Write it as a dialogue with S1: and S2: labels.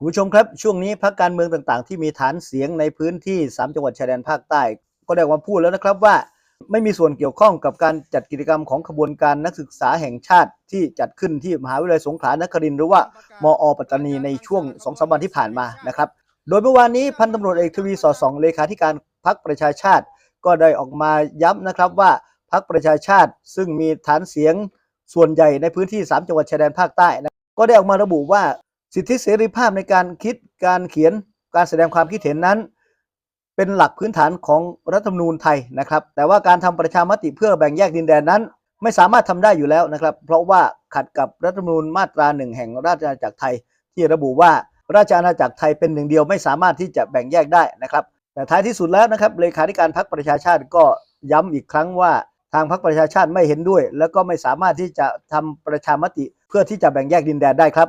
S1: คุณผู้ชมครับ ช่วงนี้พักการเมืองต่างๆ ที่มีฐานเสียงในพื้นที่ 3 จังหวัดชายแดนภาคใต้ ก็ได้ออกมาพูดแล้วนะครับว่าไม่มีส่วนเกี่ยวข้องกับการจัดกิจกรรมของขบวนการนักศึกษาแห่งชาติที่จัดขึ้นที่มหาวิทยาลัยสงขลานครินทร์หรือว่ามอปัตตานีในช่วง2องสามวันที่ผ่านมานะครับ โดยเมื่อวานนี้พันตำรวจเอกทวีสอดส่องเลขาธิการพักประชาชาติ ก็ได้ออกมาย้ำนะครับว่าพักประชาชาติ ซึ่งมีฐานเสียงส่วนใหญ่ในพื้นที่ 3 จังหวัดชายแดนภาคใต้นะก็ได้ออกมาระบุว่า สิทธิเสรีภาพในการคิดการเขียนการแสดงความคิดเห็นนั้น เป็นหลักพื้นฐานของรัฐธรรมนูญไทยนะครับ แต่ว่าการทำประชามติเพื่อแบ่งแยกดินแดนนั้น ไม่สามารถทำได้อยู่แล้วนะครับ เพราะว่าขัดกับรัฐธรรมนูญมาตราหนึ่งแห่งราชอาณาจักรไทย ที่ระบุว่าราชอาณาจักรไทยเป็นหนึ่งเดียวไม่สามารถที่จะแบ่งแยกได้นะครับ แต่ท้ายที่สุดแล้วนะครับเลขาธิการพรรคประชาชาติก็ย้ำอีกครั้งว่าทางพรรคประชาชาติไม่เห็นด้วย แล้วก็ไม่สามารถที่จะทำประชามติเพื่อที่จะแบ่งแยกดินแดนได้ครับ